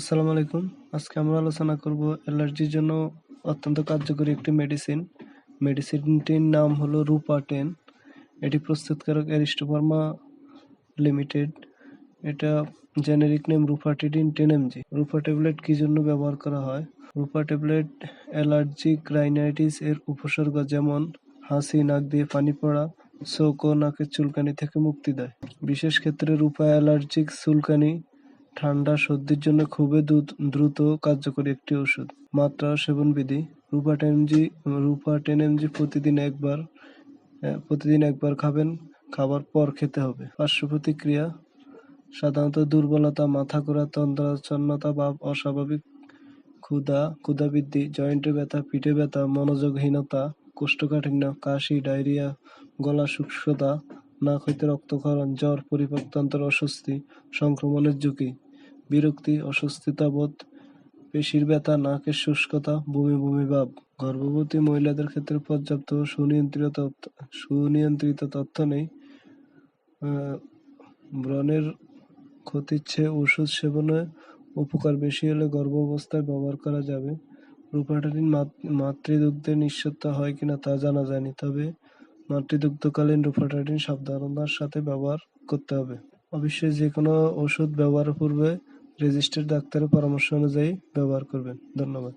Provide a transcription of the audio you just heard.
আসসালামু আলাইকুম। আজকে আমরা আলোচনা করব অ্যালার্জির জন্য অত্যন্ত কার্যকরী একটি মেডিসিন মেডিসিনটির নাম হলো রুপাটেন। এটি প্রস্তুতকারক অ্যারিস্টোফার্মা লিমিটেড। এটা generic name rupatadine ten MG Rupa tablet কি জন্য ব্যবহার করা হয়? রুপা ট্যাবলেট অ্যালার্জিক রাইনাইটিস এর উপসর্গ যেমন হাসি, নাক দিয়ে পানি পড়া, চোখ ও নাকের চুলকানি থেকে মুক্তি দেয়। বিশেষ ক্ষেত্রে রূপা অ্যালার্জিক চুলকানি ঠান্ডা সর্দির জন্য খুবই দ্রুত- কার্যকরী একটি ওষুধ মাত্রা ও রূপা টেন এমজি প্রতিদিন একবার প্রতিদিন একবার খাবেন, খাবার পর খেতে হবে। পার্শ্ব প্রতিক্রিয়া, সাধারণত দুর্বলতা, মাথা ঘোরা, তন্দ্রাচ্ছন্নতা বা অস্বাভাবিক ক্ষুধা ক্ষুধা বৃদ্ধি, জয়েন্টে ব্যথা, পিঠে ব্যথা, মনোযোগহীনতা, কোষ্ঠকাঠিন্য, কাশি, ডায়রিয়া, গলা শুষ্কতা, নাক হইতে রক্তক্ষরণ, জ্বর, পরিপাকতন্ত্রের অস্বস্তি, সংক্রমণের ঝুঁকি। বিরক্তি অস্বস্তিতা বোধ পেশির ব্যথা, নাকের শুষ্কতা, বমি বমি ভাব। গর্ভবতী মহিলাদের ক্ষেত্রে পর্যাপ্ত সুনিয়ন্ত্রিত সুনিয়ন্ত্রিত তথ্য নেই। ব্রণের ক্ষতির চেয়ে ওষুধ সেবনে উপকার বেশি হলে গর্ভ অবস্থায় ব্যবহার করা যাবে। রূপাটারিন মাতৃদুগ্ধে নিঃসত্ত্ব হয় কিনা তা জানা যায়নি, তবে মাতৃদুগ্ধকালীন রূপাটারিন সাবধানতার সাথে ব্যবহার করতে হবে। অবশ্যই যে কোনো ওষুধ ব্যবহারের পূর্বে রেজিস্টার্ড ডাক্তারের পরামর্শ অনুযায়ী ব্যবহার করবেন। ধন্যবাদ।